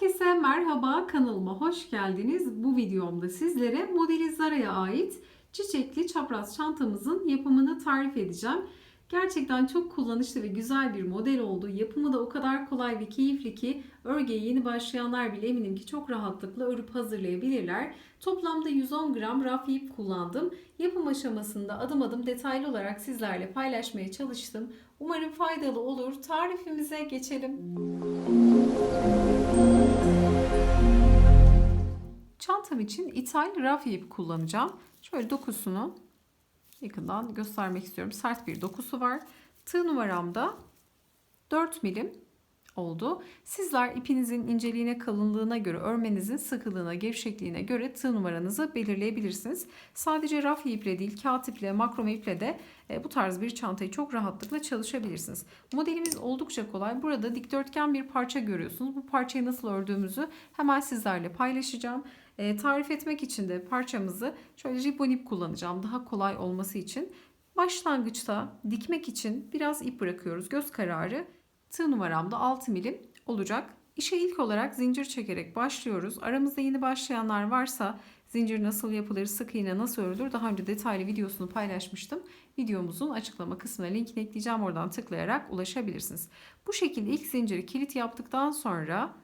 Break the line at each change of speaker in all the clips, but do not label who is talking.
Herkese merhaba kanalıma hoş geldiniz. Bu videomda sizlere modeli Zara'ya ait çiçekli çapraz çantamızın yapımını tarif edeceğim. Gerçekten çok kullanışlı ve güzel bir model oldu. Yapımı da o kadar kolay ve keyifli ki örgüye yeni başlayanlar bile eminim ki çok rahatlıkla örüp hazırlayabilirler. Toplamda 110 gram raf ip kullandım. Yapım aşamasında adım adım detaylı olarak sizlerle paylaşmaya çalıştım. Umarım faydalı olur. Tarifimize geçelim. Çantam için ithal raf ip kullanacağım. Şöyle dokusunu yakından göstermek istiyorum. Sert bir dokusu var. Tığ numaramda 4 milim oldu. Sizler ipinizin inceliğine, kalınlığına göre, örmenizin sıkılığına, gevşekliğine göre tığ numaranızı belirleyebilirsiniz. Sadece raf iple değil, kağıt iple, makrome iple de e, bu tarz bir çantayı çok rahatlıkla çalışabilirsiniz. Modelimiz oldukça kolay. Burada dikdörtgen bir parça görüyorsunuz. Bu parçayı nasıl ördüğümüzü hemen sizlerle paylaşacağım. E, tarif etmek için de parçamızı şöyle ribbon ip kullanacağım. Daha kolay olması için. Başlangıçta dikmek için biraz ip bırakıyoruz. Göz kararı tığ numaramda 6 milim olacak. İşe ilk olarak zincir çekerek başlıyoruz. Aramızda yeni başlayanlar varsa zincir nasıl yapılır, sık iğne nasıl örülür daha önce detaylı videosunu paylaşmıştım. Videomuzun açıklama kısmına linkini ekleyeceğim. Oradan tıklayarak ulaşabilirsiniz. Bu şekilde ilk zinciri kilit yaptıktan sonra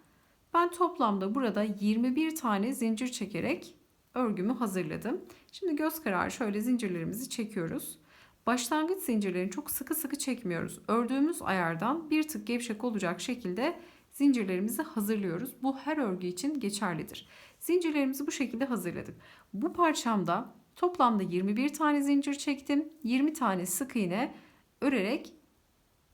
ben toplamda burada 21 tane zincir çekerek örgümü hazırladım. Şimdi göz kararı şöyle zincirlerimizi çekiyoruz. Başlangıç zincirlerini çok sıkı sıkı çekmiyoruz. Ördüğümüz ayardan bir tık gevşek olacak şekilde zincirlerimizi hazırlıyoruz. Bu her örgü için geçerlidir. Zincirlerimizi bu şekilde hazırladık. Bu parçamda toplamda 21 tane zincir çektim. 20 tane sık iğne örerek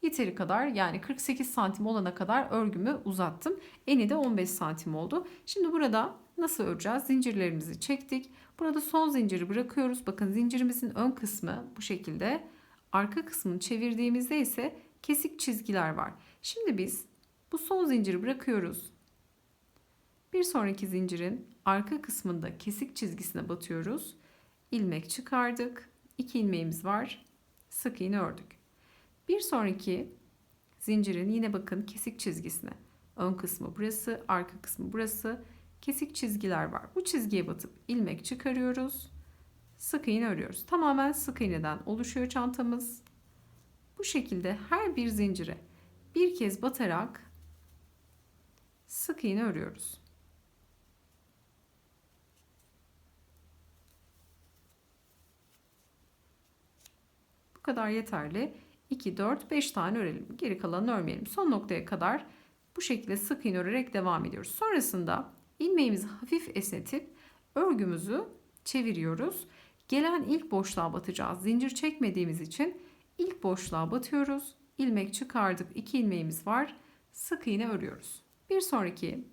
yeteri kadar yani 48 santim olana kadar örgümü uzattım. Eni de 15 santim oldu. Şimdi burada nasıl öreceğiz? Zincirlerimizi çektik. Burada son zinciri bırakıyoruz. Bakın zincirimizin ön kısmı bu şekilde. Arka kısmını çevirdiğimizde ise kesik çizgiler var. Şimdi biz bu son zinciri bırakıyoruz. Bir sonraki zincirin arka kısmında kesik çizgisine batıyoruz. İlmek çıkardık. İki ilmeğimiz var. Sık iğne ördük. Bir sonraki zincirin yine bakın kesik çizgisine. Ön kısmı burası, arka kısmı burası. Kesik çizgiler var. Bu çizgiye batıp ilmek çıkarıyoruz. Sık iğne örüyoruz. Tamamen sık iğneden oluşuyor çantamız. Bu şekilde her bir zincire bir kez batarak sık iğne örüyoruz. Bu kadar yeterli. 2, 4, 5 tane örelim. Geri kalanını örmeyelim. Son noktaya kadar bu şekilde sık iğne örerek devam ediyoruz. Sonrasında ilmeğimizi hafif esnetip örgümüzü çeviriyoruz. Gelen ilk boşluğa batacağız. Zincir çekmediğimiz için ilk boşluğa batıyoruz. İlmek çıkardık. 2 ilmeğimiz var. Sık iğne örüyoruz. Bir sonraki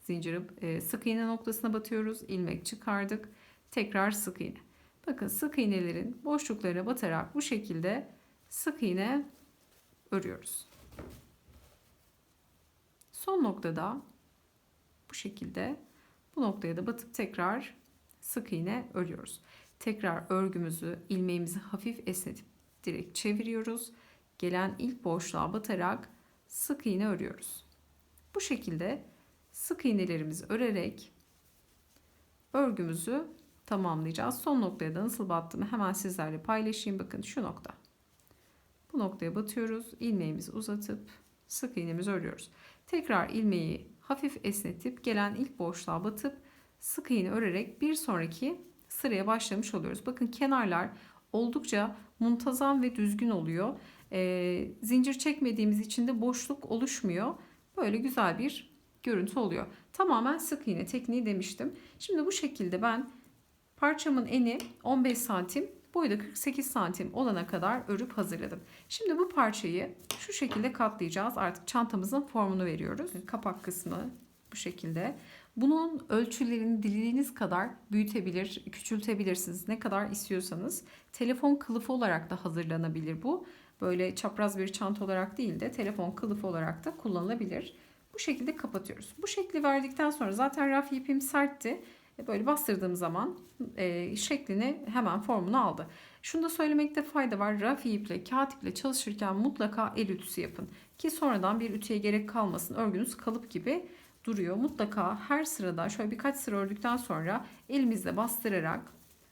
zinciri e, sık iğne noktasına batıyoruz. İlmek çıkardık. Tekrar sık iğne. Bakın sık iğnelerin boşluklarına batarak bu şekilde sık iğne örüyoruz. Son noktada bu şekilde bu noktaya da batıp tekrar sık iğne örüyoruz. Tekrar örgümüzü ilmeğimizi hafif esnetip direkt çeviriyoruz. Gelen ilk boşluğa batarak sık iğne örüyoruz. Bu şekilde sık iğnelerimizi örerek örgümüzü tamamlayacağız. Son noktaya da nasıl battığımı hemen sizlerle paylaşayım. Bakın şu nokta. Bu noktaya batıyoruz. ilmeğimizi uzatıp sık iğnemizi örüyoruz. Tekrar ilmeği hafif esnetip gelen ilk boşluğa batıp sık iğne örerek bir sonraki sıraya başlamış oluyoruz. Bakın kenarlar oldukça muntazam ve düzgün oluyor. E, zincir çekmediğimiz için de boşluk oluşmuyor. Böyle güzel bir görüntü oluyor. Tamamen sık iğne tekniği demiştim. Şimdi bu şekilde ben parçamın eni 15 santim boyu da 48 santim olana kadar örüp hazırladım. Şimdi bu parçayı şu şekilde katlayacağız. Artık çantamızın formunu veriyoruz. Kapak kısmı bu şekilde. Bunun ölçülerini dilediğiniz kadar büyütebilir, küçültebilirsiniz. Ne kadar istiyorsanız. Telefon kılıfı olarak da hazırlanabilir bu. Böyle çapraz bir çanta olarak değil de telefon kılıfı olarak da kullanılabilir. Bu şekilde kapatıyoruz. Bu şekli verdikten sonra zaten raf ipim sertti. Böyle bastırdığım zaman e, şeklini hemen formunu aldı. Şunu da söylemekte fayda var. Raf iple, kağıt iple çalışırken mutlaka el ütüsü yapın. Ki sonradan bir ütüye gerek kalmasın. Örgünüz kalıp gibi duruyor. Mutlaka her sırada şöyle birkaç sıra ördükten sonra elimizle bastırarak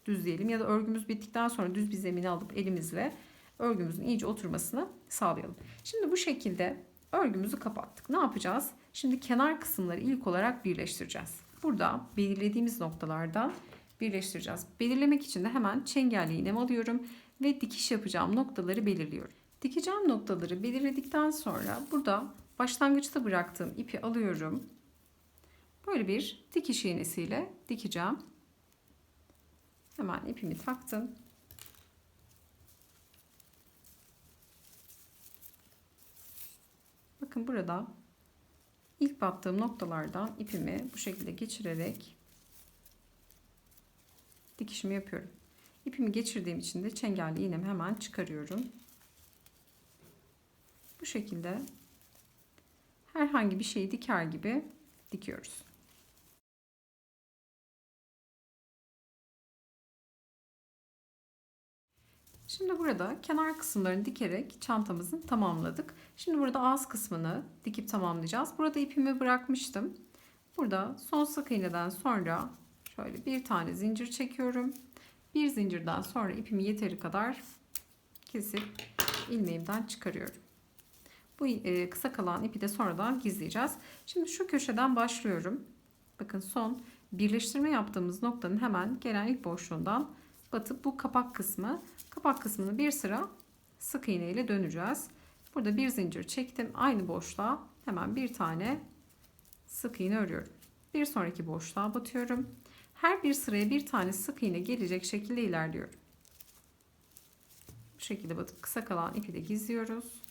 düzleyelim ya da örgümüz bittikten sonra düz bir zemine alıp elimizle örgümüzün iyice oturmasını sağlayalım. Şimdi bu şekilde örgümüzü kapattık. Ne yapacağız? Şimdi kenar kısımları ilk olarak birleştireceğiz. Burada belirlediğimiz noktalardan birleştireceğiz. Belirlemek için de hemen çengelli iğnemi alıyorum ve dikiş yapacağım noktaları belirliyorum. Dikeceğim noktaları belirledikten sonra burada başlangıçta bıraktığım ipi alıyorum. Böyle bir dikiş iğnesiyle dikeceğim. Hemen ipimi taktım. Bakın burada ilk battığım noktalardan ipimi bu şekilde geçirerek dikişimi yapıyorum. İpimi geçirdiğim için de çengelli iğnemi hemen çıkarıyorum. Bu şekilde herhangi bir şeyi diker gibi dikiyoruz. Şimdi burada kenar kısımlarını dikerek çantamızın tamamladık. Şimdi burada ağız kısmını dikip tamamlayacağız. Burada ipimi bırakmıştım. Burada son sık iğneden sonra şöyle bir tane zincir çekiyorum. Bir zincirden sonra ipimi yeteri kadar kesip ilmeğimden çıkarıyorum. Bu e, kısa kalan ipi de sonradan gizleyeceğiz. Şimdi şu köşeden başlıyorum. Bakın son birleştirme yaptığımız noktanın hemen gelen ilk boşluğundan batıp bu kapak kısmı kapak kısmını bir sıra sık iğne ile döneceğiz. Burada bir zincir çektim. Aynı boşluğa hemen bir tane sık iğne örüyorum. Bir sonraki boşluğa batıyorum. Her bir sıraya bir tane sık iğne gelecek şekilde ilerliyorum. Bu şekilde batıp kısa kalan ipi de gizliyoruz.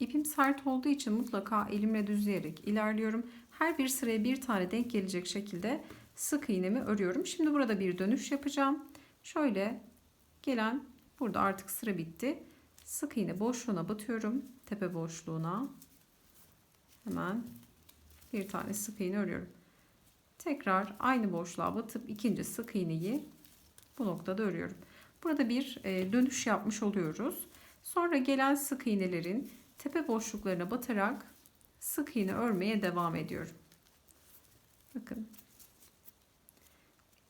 İpim sert olduğu için mutlaka elimle düzleyerek ilerliyorum. Her bir sıraya bir tane denk gelecek şekilde sık iğnemi örüyorum. Şimdi burada bir dönüş yapacağım. Şöyle gelen burada artık sıra bitti. Sık iğne boşluğuna batıyorum. Tepe boşluğuna. Hemen bir tane sık iğne örüyorum. Tekrar aynı boşluğa batıp ikinci sık iğneyi bu noktada örüyorum. Burada bir e, dönüş yapmış oluyoruz. Sonra gelen sık iğnelerin tepe boşluklarına batarak sık iğne örmeye devam ediyorum. Bakın.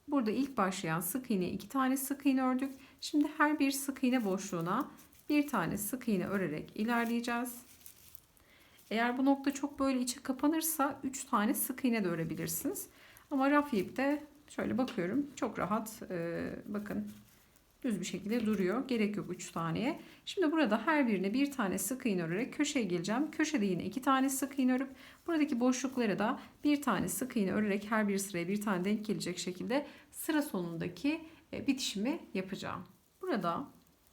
Burada ilk başlayan sık iğne iki tane sık iğne ördük. Şimdi her bir sık iğne boşluğuna bir tane sık iğne örerek ilerleyeceğiz. Eğer bu nokta çok böyle içe kapanırsa 3 tane sık iğne de örebilirsiniz. Ama raf ipte şöyle bakıyorum çok rahat e, bakın düz bir şekilde duruyor. Gerek yok 3 taneye. Şimdi burada her birine bir tane sık iğne örerek köşeye geleceğim. Köşede yine iki tane sık iğne örüp buradaki boşluklara da bir tane sık iğne örerek her bir sıraya bir tane denk gelecek şekilde sıra sonundaki e, bitişimi yapacağım. Burada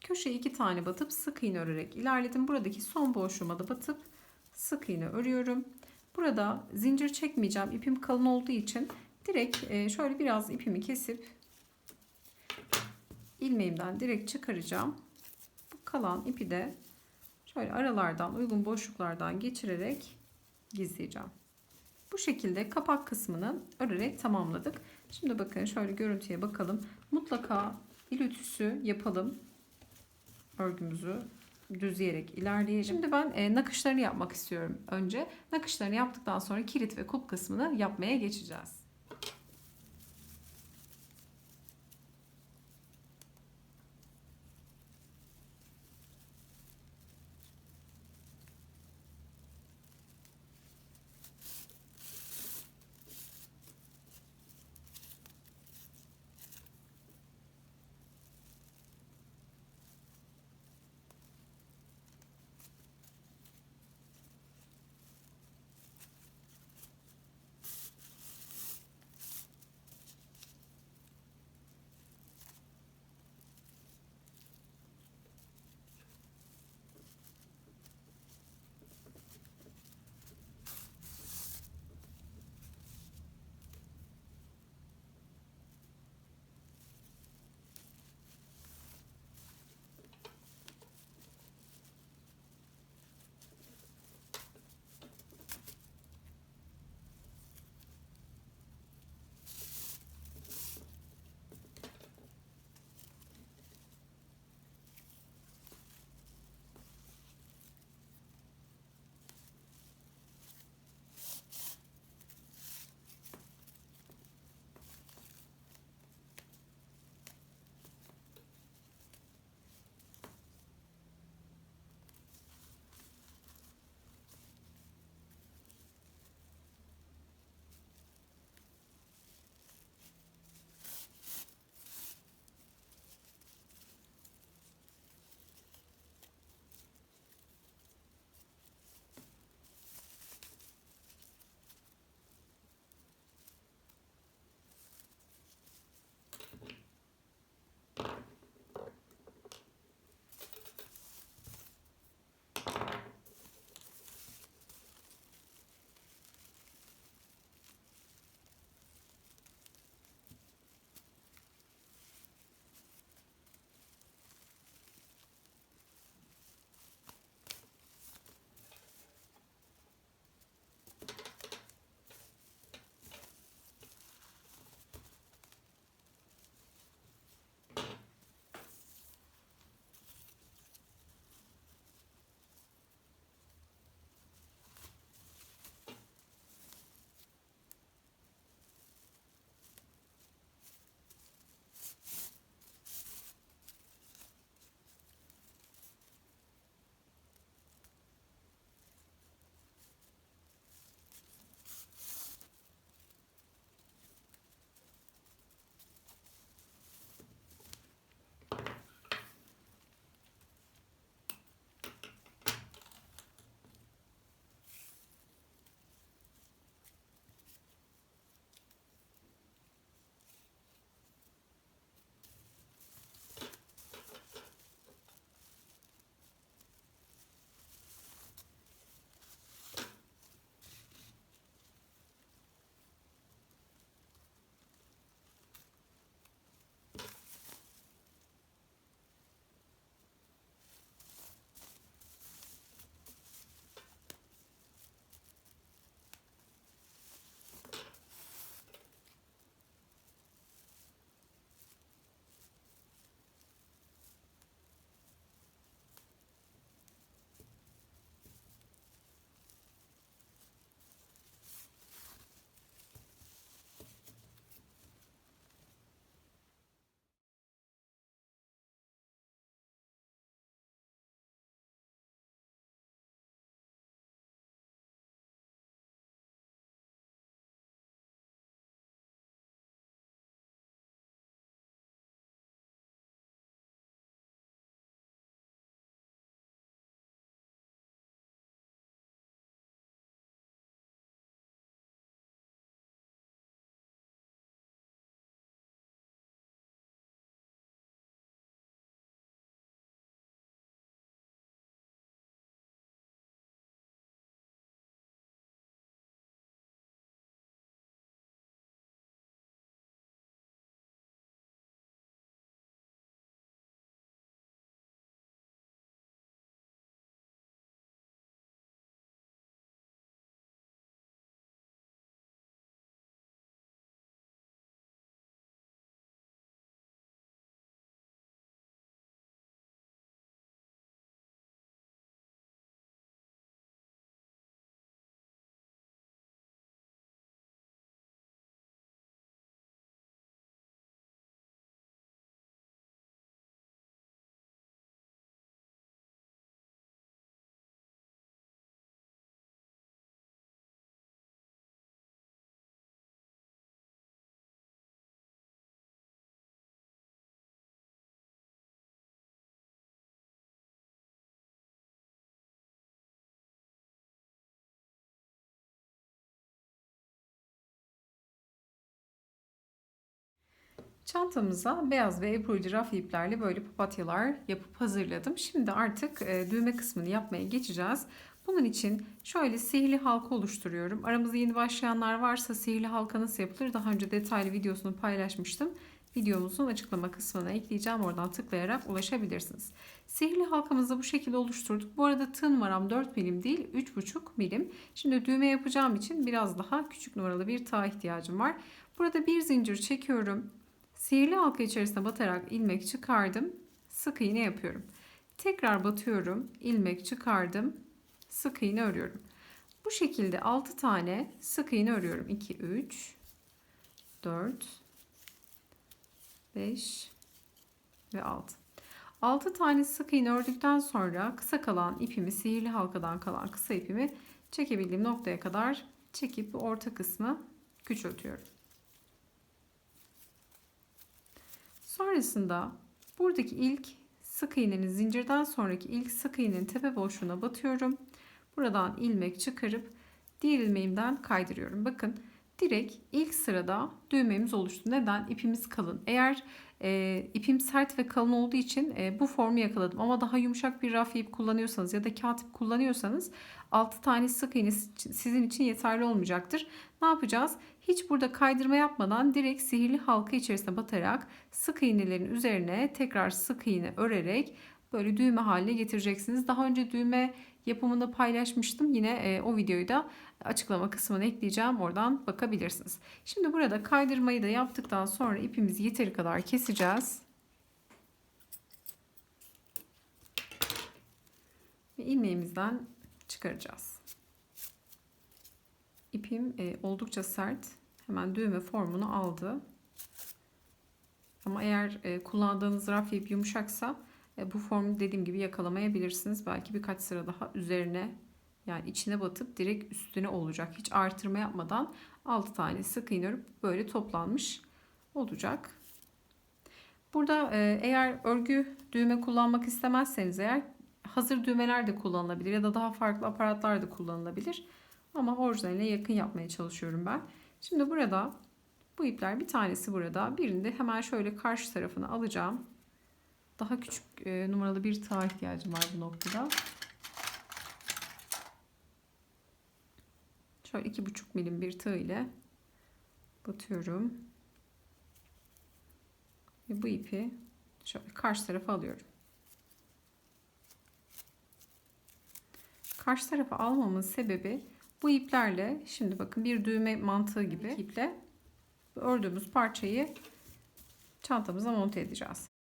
köşeye iki tane batıp sık iğne örerek ilerledim. Buradaki son boşluğuma da batıp sık iğne örüyorum. Burada zincir çekmeyeceğim. İpim kalın olduğu için direkt e, şöyle biraz ipimi kesip ilmeğimden direkt çıkaracağım. Bu kalan ipi de şöyle aralardan uygun boşluklardan geçirerek gizleyeceğim. Bu şekilde kapak kısmını örerek tamamladık. Şimdi bakın şöyle görüntüye bakalım. Mutlaka il ütüsü yapalım. Örgümüzü düzleyerek ilerleyelim. Şimdi ben e, nakışlarını yapmak istiyorum önce. Nakışlarını yaptıktan sonra kilit ve kulp kısmını yapmaya geçeceğiz. Çantamıza beyaz ve ebruli raf iplerle böyle papatyalar yapıp hazırladım. Şimdi artık e, düğme kısmını yapmaya geçeceğiz. Bunun için şöyle sihirli halka oluşturuyorum. Aramızda yeni başlayanlar varsa sihirli halka nasıl yapılır daha önce detaylı videosunu paylaşmıştım. Videomuzun açıklama kısmına ekleyeceğim. Oradan tıklayarak ulaşabilirsiniz. Sihirli halkamızı bu şekilde oluşturduk. Bu arada tığ numaram 4 milim değil 3,5 milim. Şimdi düğme yapacağım için biraz daha küçük numaralı bir tığ ihtiyacım var. Burada bir zincir çekiyorum. Sihirli halka içerisine batarak ilmek çıkardım. Sık iğne yapıyorum. Tekrar batıyorum. ilmek çıkardım. Sık iğne örüyorum. Bu şekilde 6 tane sık iğne örüyorum. 2 3 4 5 ve 6. 6 tane sık iğne ördükten sonra kısa kalan ipimi sihirli halkadan kalan kısa ipimi çekebildiğim noktaya kadar çekip orta kısmı küçültüyorum. Sonrasında buradaki ilk sık iğnenin zincirden sonraki ilk sık iğnenin tepe boşluğuna batıyorum. Buradan ilmek çıkarıp diğer ilmeğimden kaydırıyorum. Bakın direkt ilk sırada düğmemiz oluştu. Neden? İpimiz kalın. Eğer e, ipim sert ve kalın olduğu için e, bu formu yakaladım. Ama daha yumuşak bir raf ip kullanıyorsanız ya da kağıt ip kullanıyorsanız 6 tane sık iğne sizin için yeterli olmayacaktır. Ne yapacağız? Hiç burada kaydırma yapmadan direkt sihirli halka içerisine batarak sık iğnelerin üzerine tekrar sık iğne örerek böyle düğme haline getireceksiniz. Daha önce düğme yapımını paylaşmıştım. Yine e, o videoyu da açıklama kısmına ekleyeceğim. Oradan bakabilirsiniz. Şimdi burada kaydırmayı da yaptıktan sonra ipimizi yeteri kadar keseceğiz. Ve ilmeğimizden çıkaracağız. İpim e, oldukça sert. Hemen düğme formunu aldı. Ama eğer e, kullandığınız raf ip yumuşaksa bu formu dediğim gibi yakalamayabilirsiniz. Belki birkaç sıra daha üzerine yani içine batıp direkt üstüne olacak. Hiç artırma yapmadan 6 tane sık iğne örüp böyle toplanmış olacak. Burada e, eğer örgü düğme kullanmak istemezseniz eğer hazır düğmeler de kullanılabilir ya da daha farklı aparatlar da kullanılabilir. Ama orijinaline yakın yapmaya çalışıyorum ben. Şimdi burada bu ipler bir tanesi burada. Birini de hemen şöyle karşı tarafına alacağım. Daha küçük e, numaralı bir tığ ihtiyacım var bu noktada. Şöyle iki buçuk milim bir tığ ile batıyorum. Ve bu ipi şöyle karşı tarafa alıyorum. Karşı tarafa almamın sebebi bu iplerle şimdi bakın bir düğme mantığı gibi iple ördüğümüz parçayı çantamıza monte edeceğiz.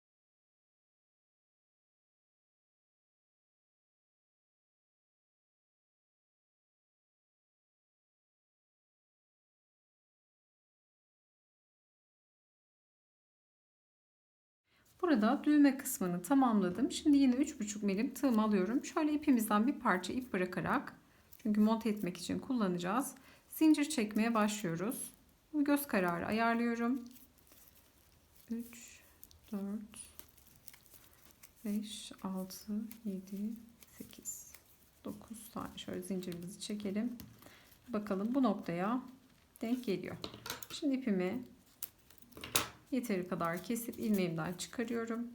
Burada düğme kısmını tamamladım. Şimdi yine 3,5 milim tığımı alıyorum. Şöyle ipimizden bir parça ip bırakarak çünkü monte etmek için kullanacağız. Zincir çekmeye başlıyoruz. Göz kararı ayarlıyorum. 3, 4, 5, 6, 7, 8, 9 tane şöyle zincirimizi çekelim. Bakalım bu noktaya denk geliyor. Şimdi ipimi yeteri kadar kesip ilmeğimden çıkarıyorum.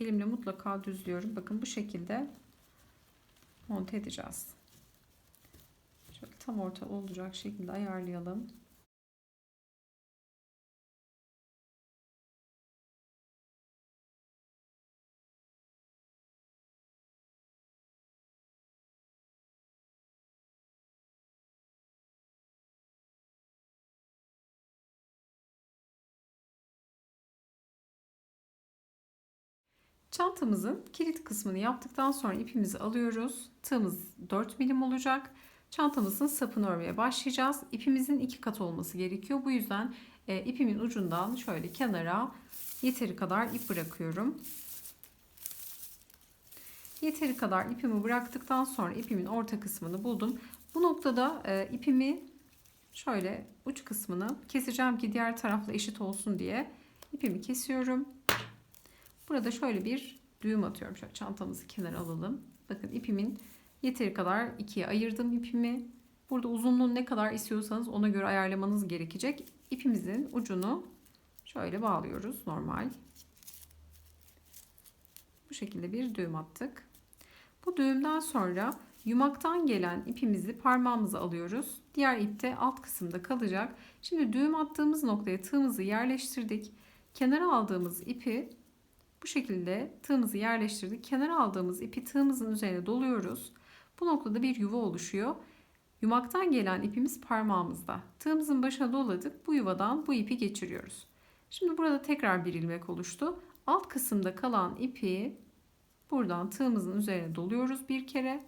Elimle mutlaka düzlüyorum. Bakın bu şekilde monte edeceğiz. Şöyle tam orta olacak şekilde ayarlayalım. Çantamızın kilit kısmını yaptıktan sonra ipimizi alıyoruz. Tığımız 4 milim olacak. Çantamızın sapını örmeye başlayacağız. İpimizin iki kat olması gerekiyor. Bu yüzden e, ipimin ucundan şöyle kenara yeteri kadar ip bırakıyorum. Yeteri kadar ipimi bıraktıktan sonra ipimin orta kısmını buldum. Bu noktada e, ipimi şöyle uç kısmını keseceğim ki diğer tarafla eşit olsun diye ipimi kesiyorum. Burada şöyle bir düğüm atıyorum. Şöyle çantamızı kenara alalım. Bakın ipimin yeteri kadar ikiye ayırdım ipimi. Burada uzunluğu ne kadar istiyorsanız ona göre ayarlamanız gerekecek. ipimizin ucunu şöyle bağlıyoruz normal. Bu şekilde bir düğüm attık. Bu düğümden sonra yumaktan gelen ipimizi parmağımıza alıyoruz. Diğer ip de alt kısımda kalacak. Şimdi düğüm attığımız noktaya tığımızı yerleştirdik. Kenara aldığımız ipi bu şekilde tığımızı yerleştirdik. Kenara aldığımız ipi tığımızın üzerine doluyoruz. Bu noktada bir yuva oluşuyor. Yumaktan gelen ipimiz parmağımızda. Tığımızın başına doladık. Bu yuvadan bu ipi geçiriyoruz. Şimdi burada tekrar bir ilmek oluştu. Alt kısımda kalan ipi buradan tığımızın üzerine doluyoruz bir kere.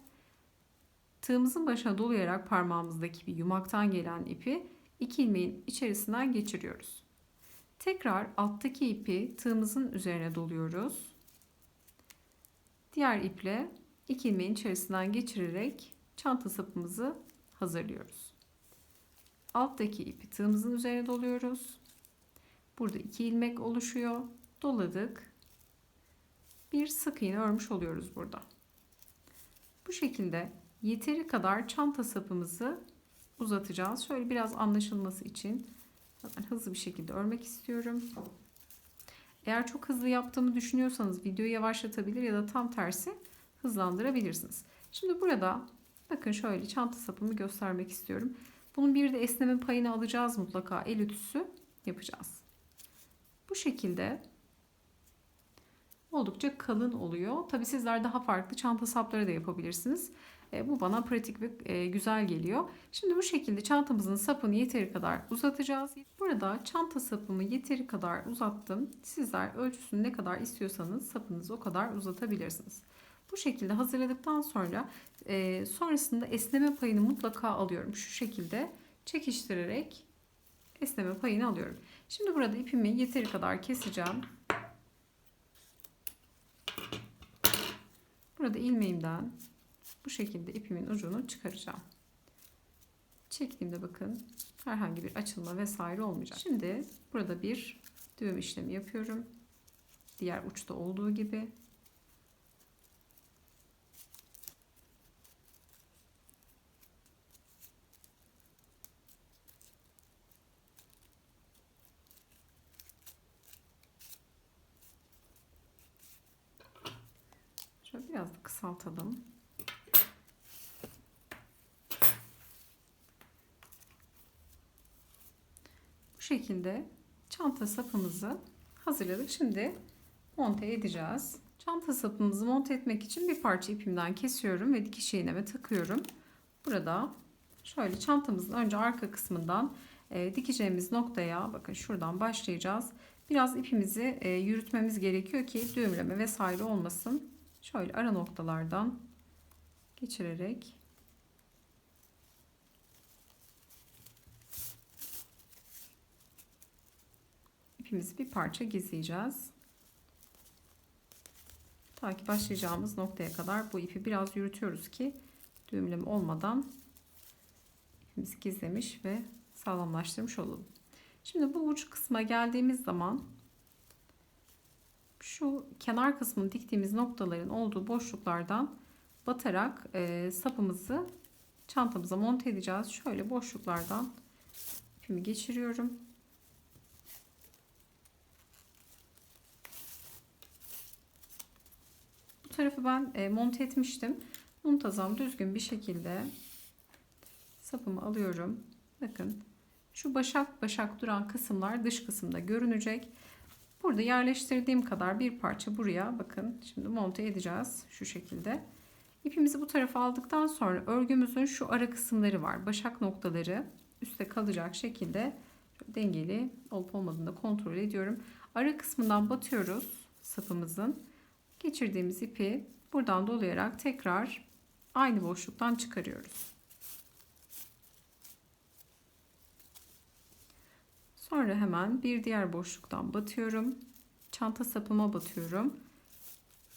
Tığımızın başına dolayarak parmağımızdaki bir yumaktan gelen ipi iki ilmeğin içerisinden geçiriyoruz. Tekrar alttaki ipi tığımızın üzerine doluyoruz. Diğer iple iki ilmeğin içerisinden geçirerek çanta sapımızı hazırlıyoruz. Alttaki ipi tığımızın üzerine doluyoruz. Burada iki ilmek oluşuyor. Doladık. Bir sık iğne örmüş oluyoruz burada. Bu şekilde yeteri kadar çanta sapımızı uzatacağız. Şöyle biraz anlaşılması için hemen hızlı bir şekilde örmek istiyorum. Eğer çok hızlı yaptığımı düşünüyorsanız videoyu yavaşlatabilir ya da tam tersi hızlandırabilirsiniz. Şimdi burada bakın şöyle çanta sapımı göstermek istiyorum. Bunun bir de esneme payını alacağız mutlaka. El ütüsü yapacağız. Bu şekilde oldukça kalın oluyor. Tabi sizler daha farklı çanta sapları da yapabilirsiniz. E, bu bana pratik ve e, güzel geliyor. Şimdi bu şekilde çantamızın sapını yeteri kadar uzatacağız. Burada çanta sapımı yeteri kadar uzattım. Sizler ölçüsünü ne kadar istiyorsanız sapınızı o kadar uzatabilirsiniz. Bu şekilde hazırladıktan sonra e, sonrasında esneme payını mutlaka alıyorum. Şu şekilde çekiştirerek esneme payını alıyorum. Şimdi burada ipimi yeteri kadar keseceğim. Burada ilmeğimden bu şekilde ipimin ucunu çıkaracağım. Çektiğimde bakın herhangi bir açılma vesaire olmayacak. Şimdi burada bir düğüm işlemi yapıyorum. Diğer uçta olduğu gibi. Şöyle biraz da kısaltalım. Şekilde çanta sapımızı hazırladık. Şimdi monte edeceğiz. Çanta sapımızı monte etmek için bir parça ipimden kesiyorum ve dikiş iğneme takıyorum. Burada şöyle çantamızın önce arka kısmından e, dikeceğimiz noktaya bakın şuradan başlayacağız. Biraz ipimizi e, yürütmemiz gerekiyor ki düğümleme vesaire olmasın. Şöyle ara noktalardan geçirerek ipimizi bir parça gizleyeceğiz. Ta ki başlayacağımız noktaya kadar bu ipi biraz yürütüyoruz ki düğümleme olmadan ipimizi gizlemiş ve sağlamlaştırmış olalım. Şimdi bu uç kısma geldiğimiz zaman şu kenar kısmını diktiğimiz noktaların olduğu boşluklardan batarak e, sapımızı çantamıza monte edeceğiz. Şöyle boşluklardan ipimi geçiriyorum. Bu tarafı ben e, monte etmiştim. Muntazam düzgün bir şekilde sapımı alıyorum. Bakın şu başak başak duran kısımlar dış kısımda görünecek. Burada yerleştirdiğim kadar bir parça buraya bakın şimdi monte edeceğiz şu şekilde. İpimizi bu tarafa aldıktan sonra örgümüzün şu ara kısımları var. Başak noktaları üstte kalacak şekilde dengeli olup olmadığını kontrol ediyorum. Ara kısmından batıyoruz sapımızın. Geçirdiğimiz ipi buradan dolayarak tekrar aynı boşluktan çıkarıyoruz. Sonra hemen bir diğer boşluktan batıyorum. Çanta sapıma batıyorum.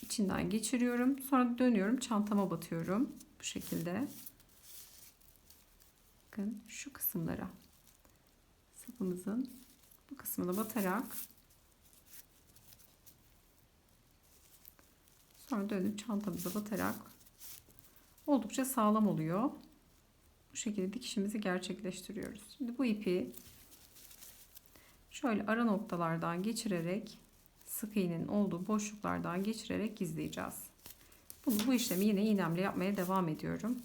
İçinden geçiriyorum. Sonra dönüyorum çantama batıyorum. Bu şekilde. Bakın şu kısımlara. Sapımızın bu kısmına batarak sonra dönüp çantamıza batarak oldukça sağlam oluyor. Bu şekilde dikişimizi gerçekleştiriyoruz. Şimdi bu ipi şöyle ara noktalardan geçirerek sık iğnenin olduğu boşluklardan geçirerek gizleyeceğiz. Bunu bu işlemi yine iğnemle yapmaya devam ediyorum.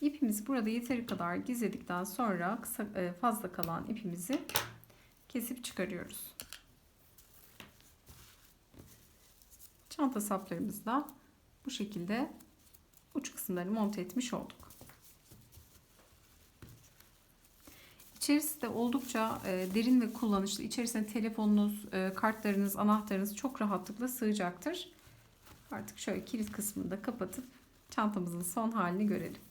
İpimizi burada yeteri kadar gizledikten sonra kısa, e, fazla kalan ipimizi kesip çıkarıyoruz. Çanta saplarımızı da bu şekilde uç kısımlarını monte etmiş olduk. İçerisi de oldukça e, derin ve kullanışlı. İçerisine telefonunuz, e, kartlarınız, anahtarınız çok rahatlıkla sığacaktır. Artık şöyle kilit kısmını da kapatıp çantamızın son halini görelim.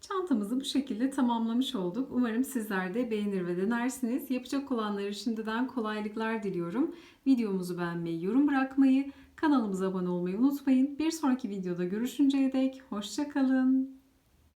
Çantamızı bu şekilde tamamlamış olduk. Umarım sizler de beğenir ve denersiniz. Yapacak olanlara şimdiden kolaylıklar diliyorum. Videomuzu beğenmeyi, yorum bırakmayı, kanalımıza abone olmayı unutmayın. Bir sonraki videoda görüşünceye dek hoşçakalın.